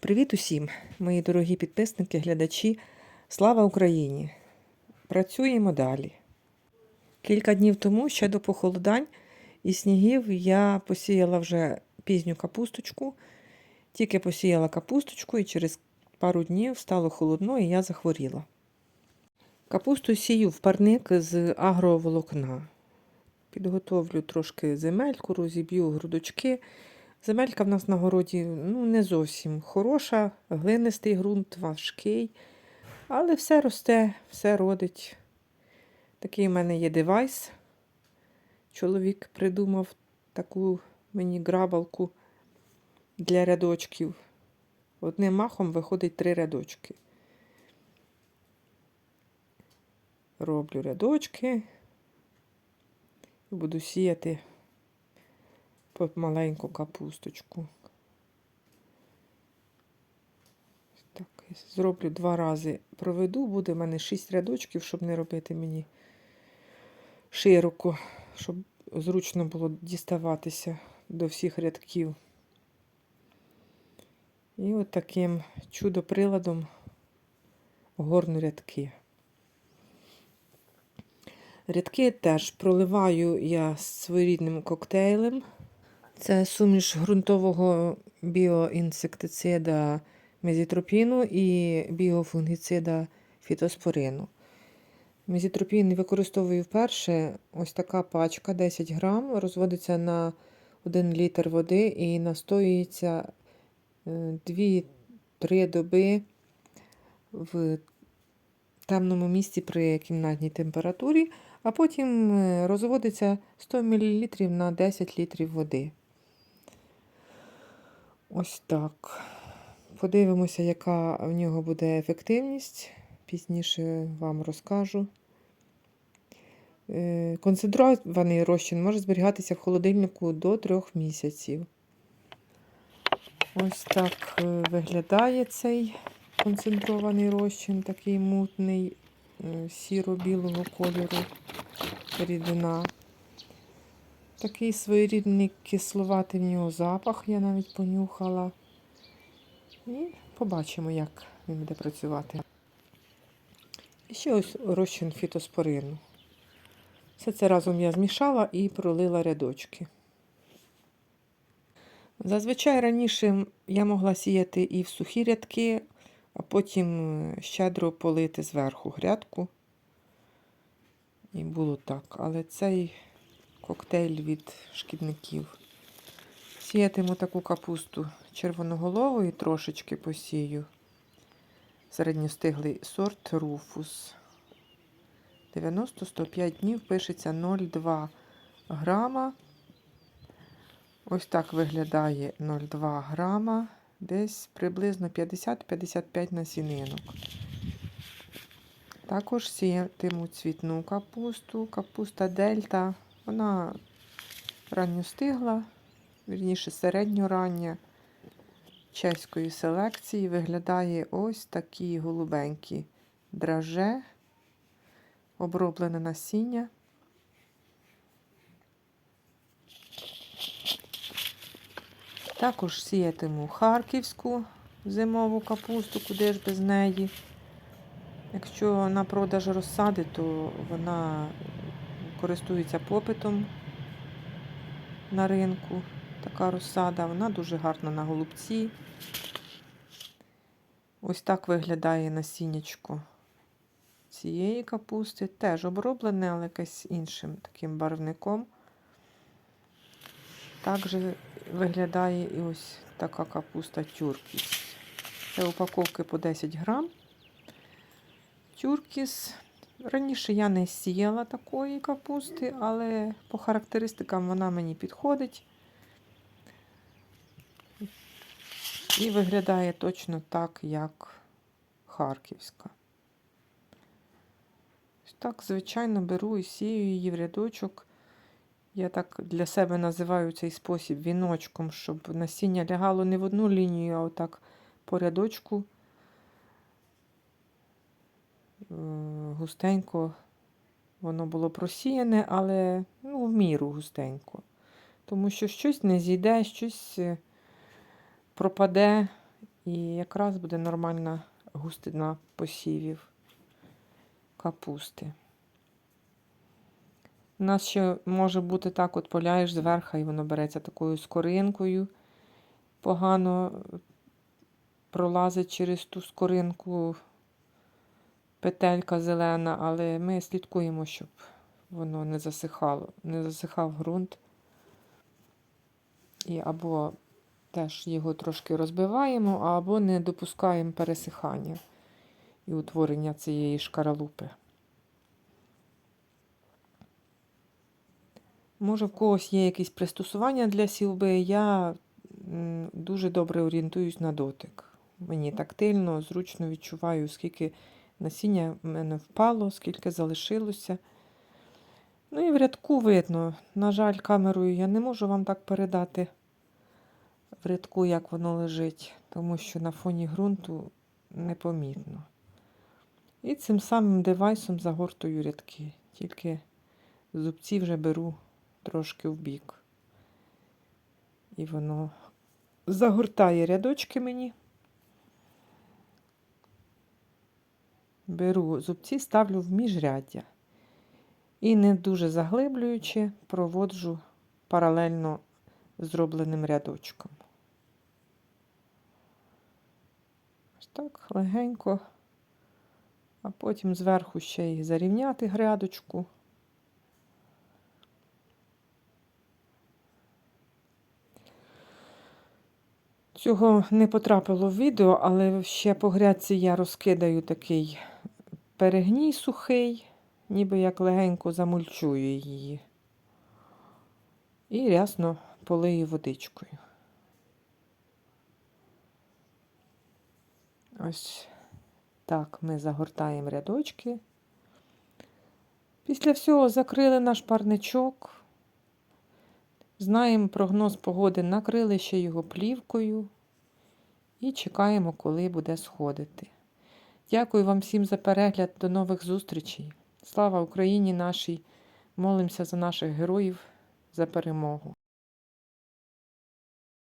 Привіт усім, мої дорогі підписники, глядачі. Слава Україні! Працюємо далі. Кілька днів тому, ще до похолодань і снігів, я посіяла вже пізню капусточку. Тільки посіяла капусточку, і через пару днів стало холодно, і я захворіла. Капусту сію в парник з агроволокна. Підготовлю трошки земельку, розіб'ю грудочки. Земелька в нас на городі ну, не зовсім хороша, глинистий ґрунт, важкий, але все росте, все родить. Такий у мене є девайс. Чоловік придумав таку мені грабалку для рядочків. Одним махом виходить три рядочки. Роблю рядочки і буду сіяти маленьку капусточку. Так, зроблю два рази проведу, буде в мене шість рядочків, щоб не робити мені широко, щоб зручно було діставатися до всіх рядків. І от таким чудо-приладом горну рядки. Рядки теж проливаю я своєрідним коктейлем. Це суміш ґрунтового біоінсектицида мезітропіну і біофунгіцида фітоспорину. Мезітропін використовую вперше. Ось така пачка 10 грам, розводиться на 1 літр води і настоюється 2-3 доби в темному місці при кімнатній температурі, а потім розводиться 100 мл на 10 літрів води. Ось так. Подивимося, яка в нього буде ефективність. Пізніше вам розкажу. Концентрований розчин може зберігатися в холодильнику до 3 місяців. Ось так виглядає цей концентрований розчин, такий мутний, сіро-білого кольору рідина. Такий своєрідний кисловатий в нього запах, я навіть понюхала. І побачимо, як він буде працювати. І ще ось розчин фітоспорину. Все це разом я змішала і пролила рядочки. Зазвичай раніше я могла сіяти і в сухі рядки, а потім щедро полити зверху грядку. І було так. Але цей коктейль від шкідників. Сіятиму таку капусту червоноголовою трошечки посію. Середньостиглий сорт руфус. 90-105 днів пишеться 0,2 грама. Ось так виглядає 0,2 грама, десь приблизно 50-55 насінинок. Також сіятиму цвітну капусту, капуста дельта. Вона ранньо стигла, вірніше середньорання чеської селекції. Виглядає ось такі голубенькі драже, оброблене насіння. Також сіятиму харківську зимову капусту, куди ж без неї. Якщо на продаж розсади, то вона користується попитом на ринку. Така розсада, вона дуже гарна на голубці. Ось так виглядає насіннячко цієї капусти. Теж оброблене, але якесь іншим таким барвником. Також виглядає і ось така капуста тюркіс. Це упаковки по 10 грам. Тюркіс. Раніше я не сіяла такої капусти, але по характеристикам вона мені підходить. І виглядає точно так, як харківська. Так, звичайно, беру і сію її в рядочок. Я так для себе називаю цей спосіб віночком, щоб насіння лягало не в одну лінію, а отак по рядочку густенько воно було просіяне, але ну, в міру густенько. Тому що щось не зійде, щось пропаде, І якраз буде нормальна густина посівів капусти. У нас ще може бути так, от поляєш зверху, і воно береться такою скоринкою, погано пролазить через ту скоринку петелька зелена, але ми слідкуємо, щоб воно не засихало, не засихав ґрунт. І або теж його трошки розбиваємо, або не допускаємо пересихання і утворення цієї шкаралупи. Може, в когось є якісь пристосування для сівби. Я дуже добре орієнтуюсь на дотик. Мені тактильно, зручно відчуваю, скільки насіння в мене впало, скільки залишилося. Ну і в рядку видно. На жаль, камерою я не можу вам так передати в рядку, як воно лежить, тому що на фоні ґрунту непомітно. І цим самим девайсом загортую рядки. Тільки зубці вже беру трошки в бік. І воно загортає рядочки мені. Беру зубці, ставлю в міжряддя. І не дуже заглиблюючи, проводжу паралельно зробленим рядочком. Ось так легенько, а потім зверху ще й зарівняти грядочку. Цього не потрапило в відео, але ще по грядці я розкидаю такий перегній сухий, ніби як легенько замульчую її. І рясно полию водичкою. Ось так ми загортаємо рядочки. Після всього закрили наш парничок. Знаємо прогноз погоди, накрили ще його плівкою і чекаємо, коли буде сходити. Дякую вам всім за перегляд. До нових зустрічей. Слава Україні нашій! Молимося за наших героїв за перемогу.